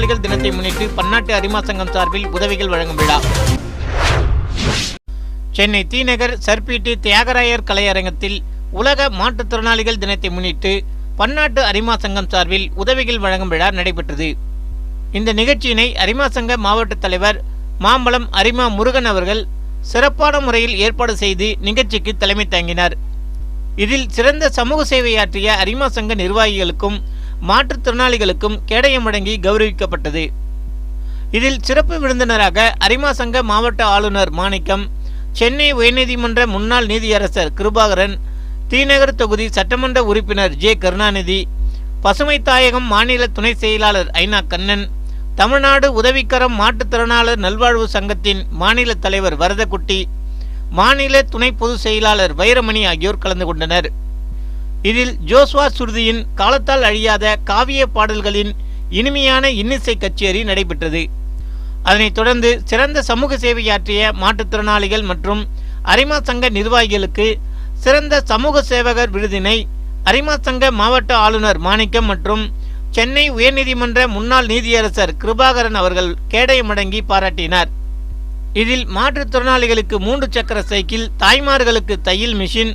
மாற்றுத்திறனாளிகள் தினத்தை முன்னிட்டு பன்னாட்டு அரிமா சங்கம் சார்பில் உதவிகள் வழங்கும் விழா. சென்னை தீநகர் சர்பீட்டு தியாகராயர் கலையரங்கத்தில் உலக மாற்றுத்திறனாளிகள் தினத்தை முன்னிட்டு பன்னாட்டு அரிமா சங்கம் சார்பில் உதவிகள் வழங்கும் விழா நடைபெற்றது. இந்த நிகழ்ச்சியினை அரிமா சங்க மாவட்ட தலைவர் மாம்பலம் அரிமா முருகன் அவர்கள் சிறப்பான முறையில் ஏற்பாடு செய்து நிகழ்ச்சிக்கு தலைமை தாங்கினார். இதில் சிறந்த சமூக சேவையாற்றிய அரிமா சங்க நிர்வாகிகளுக்கும் மாற்றுத்திறனாளிகளுக்கும் கேடயம் வழங்கி கௌரவிக்கப்பட்டது. இதில் சிறப்பு விருந்தினராக அரிமா சங்க மாவட்ட ஆளுநர் மாணிக்கம் சென்னை உயர்நீதிமன்ற முன்னாள் நீதியரசர் கிருபாகரன் தீநகர் தொகுதி சட்டமன்ற உறுப்பினர் ஜே கருணாநிதி பசுமை தாயகம் மாநில துணை செயலாளர் ஐநா கண்ணன் தமிழ்நாடு உதவிக்கரம் மாற்றுத்திறனாளர் நல்வாழ்வு சங்கத்தின் மாநில தலைவர் வரதக்குட்டி மாநில துணை பொதுச் செயலாளர் வைரமணி ஆகியோர் கலந்து கொண்டனர். இதில் ஜோஸ்வா சுருதியின் காலத்தால் அழியாத காவிய பாடல்களின் இனிமையான இன்னிசை கச்சேரி நடைபெற்றது. அதனைத் தொடர்ந்து சிறந்த சமூக சேவையாற்றிய மாற்றுத்திறனாளிகள் மற்றும் அரிமா சங்க நிர்வாகிகளுக்கு சிறந்த சமூக சேவகர் விருதினை அரிமா சங்க மாவட்ட ஆளுநர் மாணிக்கம் மற்றும் சென்னை உயர்நீதிமன்ற முன்னாள் நீதியரசர் கிருபாகரன் அவர்கள் கேடயமடங்கி பாராட்டினார். இதில் மாற்றுத்திறனாளிகளுக்கு மூன்று சக்கர சைக்கிள் தாய்மார்களுக்கு தையல் மிஷின்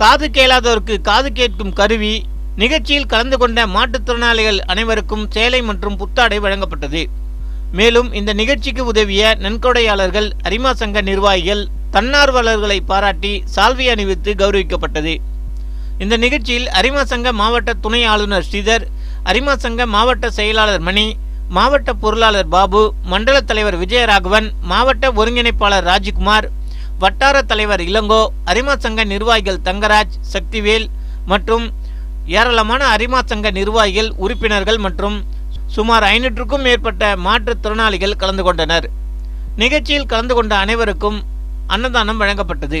காது கேளாதோருக்கு காது கேட்கும் கருவி நிகழ்ச்சியில் கலந்து கொண்ட மாற்றுத்திறனாளிகள் அனைவருக்கும் சேலை மற்றும் புத்தாடை வழங்கப்பட்டது. மேலும் இந்த நிகழ்ச்சிக்கு உதவிய நன்கொடையாளர்கள் அரிமா சங்க நிர்வாகிகள் தன்னார்வலர்களை பாராட்டி சால்வி அணிவித்து கௌரவிக்கப்பட்டது. இந்த நிகழ்ச்சியில் அரிமா சங்க மாவட்ட துணை ஆளுநர் ஸ்ரீதர் அரிமா சங்க மாவட்ட செயலாளர் மணி மாவட்ட பொருளாளர் பாபு மண்டல தலைவர் விஜயராகவன் மாவட்ட ஒருங்கிணைப்பாளர் ராஜ்குமார் வட்டார தலைவர் இளங்கோ அரிமா சங்க நிர்வாகிகள் தங்கராஜ் சக்திவேல் மற்றும் ஏராளமான அரிமா சங்க நிர்வாகிகள் உறுப்பினர்கள் மற்றும் சுமார் ஐநூற்றுக்கும் மேற்பட்ட மாற்றுத்திறனாளிகள் கலந்து கொண்டனர். நிகழ்ச்சியில் கலந்து கொண்ட அனைவருக்கும் அன்னதானம் வழங்கப்பட்டது.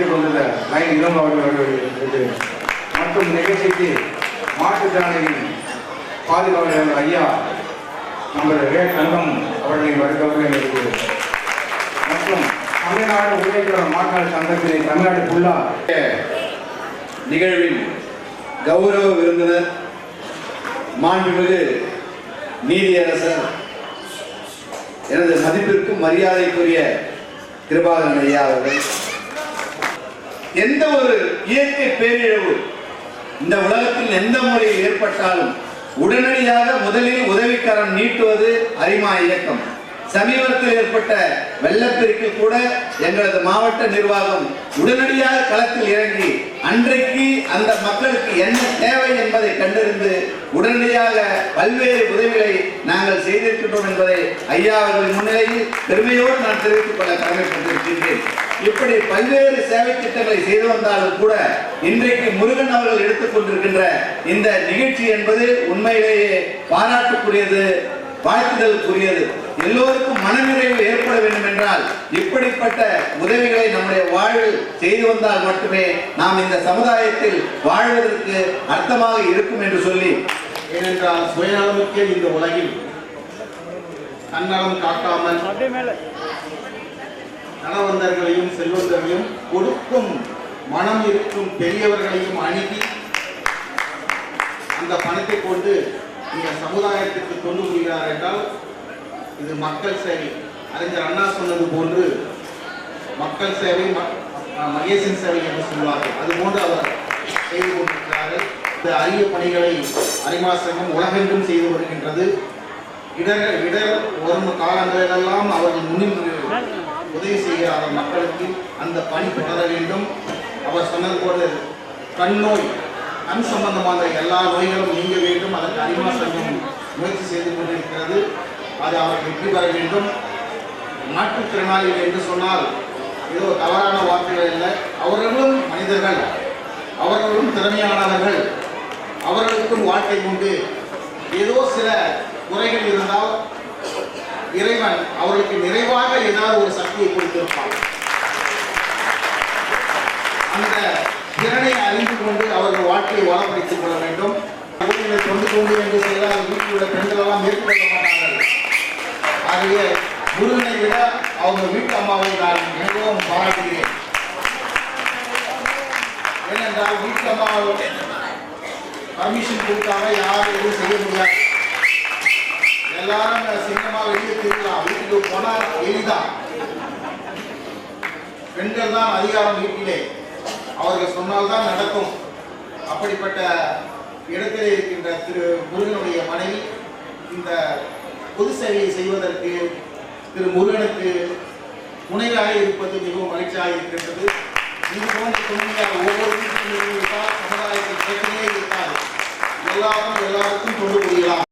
வைத்துக் கொண்டுள்ள லைன் இளம் அவர்கள் மற்றும் நிகழ்ச்சிக்கு மாற்றுத்திறனாளிகளின் பாதுகாவலர் ஐயா நம்ம ரே தங்கம் அவர்களின் வருகிறவர்கள் இருக்கிறது மற்றும் தமிழ்நாடு உழைக்கிற மாற்றாள் சங்கத்தினை தமிழ்நாடு ஃபுல்லாக நிகழ்வின் கௌரவ விருந்தினர் மாண்புமிகு நீதியரசர் எனது மதிப்பிற்கும் மரியாதைக்குரிய கிருபாகரன் ஐயா அவர்கள். எந்த ஒரு இயற்கை பேரிழவு இந்த உலகத்தில் எந்த முறையில் ஏற்பட்டாலும் உடனடியாக முதலில் உதவிக்கரம் நீட்டுவது அரிமா இயக்கம். சமீபத்தில் ஏற்பட்ட வெள்ளப்பெருக்கில் கூட எங்களது மாவட்ட நிர்வாகம் உடனடியாக களத்தில் இறங்கி அன்றைக்கு அந்த மக்களுக்கு என்ன தேவை என்பதை கண்டறிந்து உடனடியாக பல்வேறு உதவிகளை நாங்கள் செய்திருக்கின்றோம் என்பதை ஐயா அவர்கள் முன்னிலையில் பெருமையோடு நான் தெரிவித்துக் கொள்ள கடமைப்பட்டிருக்கின்றேன். இப்படி பல்வேறு சேவை திட்டங்களை செய்து வந்தாலும் கூட இன்றைக்கு முருகன் அவர்கள் எடுத்துக்கொண்டிருக்கின்ற இந்த நிகழ்ச்சி என்பது உண்மையிலேயே பாராட்டுக்குரியது வாழ்த்துதலுக்குரியது. எல்லோருக்கும் மனநிறைவு ஏற்பட வேண்டும் என்றால் இப்படிப்பட்ட உதவிகளை நம்முடைய வாழ்வில் செய்து வந்தால் மட்டுமே நாம் இந்த சமுதாயத்தில் வாழ்வதற்கு அர்த்தமாக இருக்கும் என்று சொல்லி. ஏனென்றால் சுயநலமுக்கே இந்த உலகில் தன்னலம் காக்காமல் தனவந்தர்களையும் செல்வந்தர்களையும் கொடுக்கும் மனம் இருக்கும் பெரியவர்களையும் அணுகி அந்த பணத்தை கொண்டு இந்த சமுதாயத்திற்கு கொண்டு புரிகிறார் என்றால் இது மக்கள் சேவை. அறிஞர் அண்ணா சொன்னது போன்று மக்கள் சேவை ம- மகேசன் சேவை என்று சொல்வார்கள். அது போன்று அவர் செய்து கொண்டிருக்கிறார்கள். இந்த அரிய பணிகளை அரிமா உலகெங்கும் செய்து வருகின்றது. இடர் இடர் வரும் காலங்களிலெல்லாம் அவர்கள் முன்னின்று உதவி செய்யாத மக்களுக்கு அந்த பணி தொடர வேண்டும். அவர் சொன்னது போல கண் நோய் கண் சம்பந்தமான எல்லா நோய்களும் நீங்க வேண்டும். அதற்கு அரிமா சங்கம் முயற்சி செய்து கொண்டிருக்கிறது. அது அவர் வெற்றி பெற வேண்டும். மாற்றுத்திறனாளிகள் என்று சொன்னால் ஏதோ தவறான வார்த்தைகள் இல்லை. அவர்களும் மனிதர்கள். அவர்களும் திறமையானவர்கள். அவர்களுக்கும் வாழ்க்கை உண்டு. ஏதோ சில குறைகள் இருந்தால் இறைவன் அவர்களுக்கு நிறைவாக ஏதாவது ஒரு சக்தியை கொடுத்திருப்பான் அந்த திறனை அறிந்து கொண்டு அவர்கள் வாழ்க்கையை வளப்படுத்திக் கொள்ள வேண்டும். ஊழியர்களை கொண்டு கொண்டு என்று செய்தால் வீட்டில் உள்ள பெண்கள் எல்லாம் மேற்கொள்ள மாட்டார்கள். ஆகவே முருகனை விட அவங்க வீட்டு அம்மாவை நான் மிகவும் பாராட்டுகிறேன். ஏனென்றால் வீட்டு அம்மாவோட பர்மிஷன் கொடுக்காம யாரும் எதுவும் செய்ய முடியாது. எல்லாரும் சிங்கமா வெளியே தெரியலாம் வீட்டுக்கு போனா எளிதான் பெண்கள் தான் அதிகாரம் வீட்டிலே. அவர்கள் சொன்னால்தான் நடக்கும். அப்படிப்பட்ட இடத்திலே இருக்கின்ற திரு முருகனுடைய மனைவி இந்த பொது சேவையை செய்வதற்கு திரு முருகனுக்கு முனைவாக இருப்பது மிகவும் மகிழ்ச்சியாக இருக்கின்றது. இது போன்ற துணையாக ஒவ்வொரு வீட்டிலும் இருந்தால் சமுதாயத்தில் பிரச்சனையே இருக்காது. எல்லாரும் எல்லாருக்கும் கொண்டு போய்